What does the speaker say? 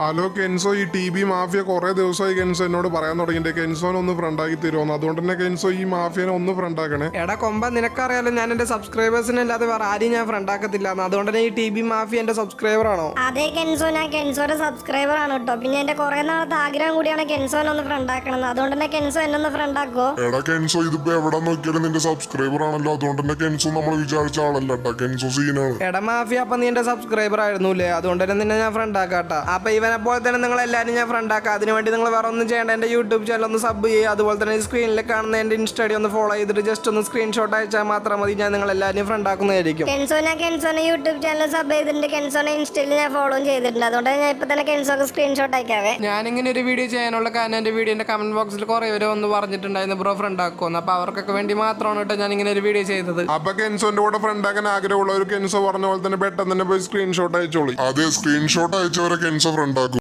Hello Kenzo ഈ T B mafia കുറേ ദിവസമായി കെൻസോ എന്നോട് പറയാൻ തുടങ്ങിയിട്ട് കെൻസോനെ ഒന്ന് ഫ്രണ്ടാക്കി തരുമോന്ന് അതുകൊണ്ട് തന്നെ കെൻസോ ഈ മാഫിയനെ ഒന്ന് ഫ്രണ്ടാക്കണേ എടാ കൊമ്പ നിനക്കറിയാലോ ഞാൻ എന്റെ സബ്സ്ക്രൈബേഴ്സിനെ അല്ലാതെ വേറെ ആരെയും ഞാൻ ഫ്രണ്ട് ആക്കത്തില്ല അതുകൊണ്ട് തന്നെ ഈ ടി ബി മാഫിയ എന്റെ സബ്സ്ക്രൈബർ ആണോ? അതെ കെൻസോ ഞാൻ കെൻസോയുടെ സബ്സ്ക്രൈബർ ആണ് കേട്ടോ. പിന്നെ എന്റെ കുറെ നാളത്തെ ആഗ്രഹം കൂടിയാണ് കെൻസോനെ ഒന്ന് ഫ്രണ്ട് ആക്കണം അതുകൊണ്ട് തന്നെ കെൻസോ എന്നെ ഒന്ന് ഫ്രണ്ട് ആക്കോ? എടാ കെൻസോ ഇതിപ്പോ എവിടെ നോക്കിയാലും നിന്റെ സബ്സ്ക്രൈബർ ആണല്ലോ. അതുകൊണ്ട് തന്നെ കെൻസോ നമ്മൾ വിചാരിച്ച ആളല്ല കേട്ടാ. കെൻസോ സീനാണ് എടാ മാഫിയ അപ്പൊ നീ എന്റെ സബ്സ്ക്രൈബർ ആയിരുന്നുല്ലേ? അതുകൊണ്ട് തന്നെ നിന്നെ ഞാൻ ഫ്രണ്ട് അപ്പൊ അപ്പൊ ഇവനെ പോലെ തന്നെ നിങ്ങൾ എല്ലാവരും ഞാൻ ഫ്രണ്ട് ആക്കാം. അതിനുവേണ്ടി നിങ്ങൾ വേറെ ഒന്നും ചെയ്യേണ്ട. എന്റെ യൂട്യൂബ് ചാനൽ ഒന്ന് സബ് ചെയ്യുക. അതുപോലെ തന്നെ സ്ക്രീനിൽ കാണുന്ന എന്റെ ഇൻസ്റ്റഡി ഒന്ന് ഫോളോ ചെയ്തിട്ട് ജസ്റ്റ് ഒന്ന് സ്ക്രീൻഷോട്ട് അയച്ചാൽ മാത്രം മതി. ഞാൻ നിങ്ങൾ എല്ലാവരും ഫ്രണ്ട് ആക്കുന്നതായിരിക്കും. കെൻസോ ഞാൻ കെൻസോനെ യൂട്യൂബ് ചാനൽ സബ് ചെയ്തിട്ടുണ്ട്. കെൻസോനെ ഇൻസ്റ്റയിൽ ഞാൻ ഫോളോ ചെയ്തിട്ടുണ്ട്. അതുകൊണ്ട് ഞാൻ ഇപ്പൊ തന്നെ കെൻസോക്ക് സ്ക്രീൻഷോട്ട് അയക്കാവേ. ഞാനിങ്ങനെ ഒരു വീഡിയോ ചെയ്യാനുള്ള കാരണം എന്റെ വീഡിയോന്റെ കമന്റ് ബോക്സിൽ കുറേ പേര് ഒന്ന് പറഞ്ഞിട്ടുണ്ടായിരുന്നു ബ്രോ ഫ്രണ്ട് ആക്കുമെന്ന് അപ്പോൾ അവർക്കൊക്കെ വേണ്ടി മാത്രമാണ് കേട്ടോ ഞാൻ ഇങ്ങനെ ഒരു വീഡിയോ ചെയ്തത്. അപ്പൊ കെൻസോന്റെ കൂടെ ഫ്രണ്ടാക്കാൻ ആഗ്രഹമുള്ള ഒരു കെൻസോ പറഞ്ഞ പോലെ തന്നെ പെട്ടെന്ന് തന്നെ പോയി സ്ക്രീൻഷോട്ട് അയച്ചോളി. അതെ സ്ക്രീൻഷോട്ട് അയച്ചവരെ കെൻസോ ഫ്രണ്ടാക്കും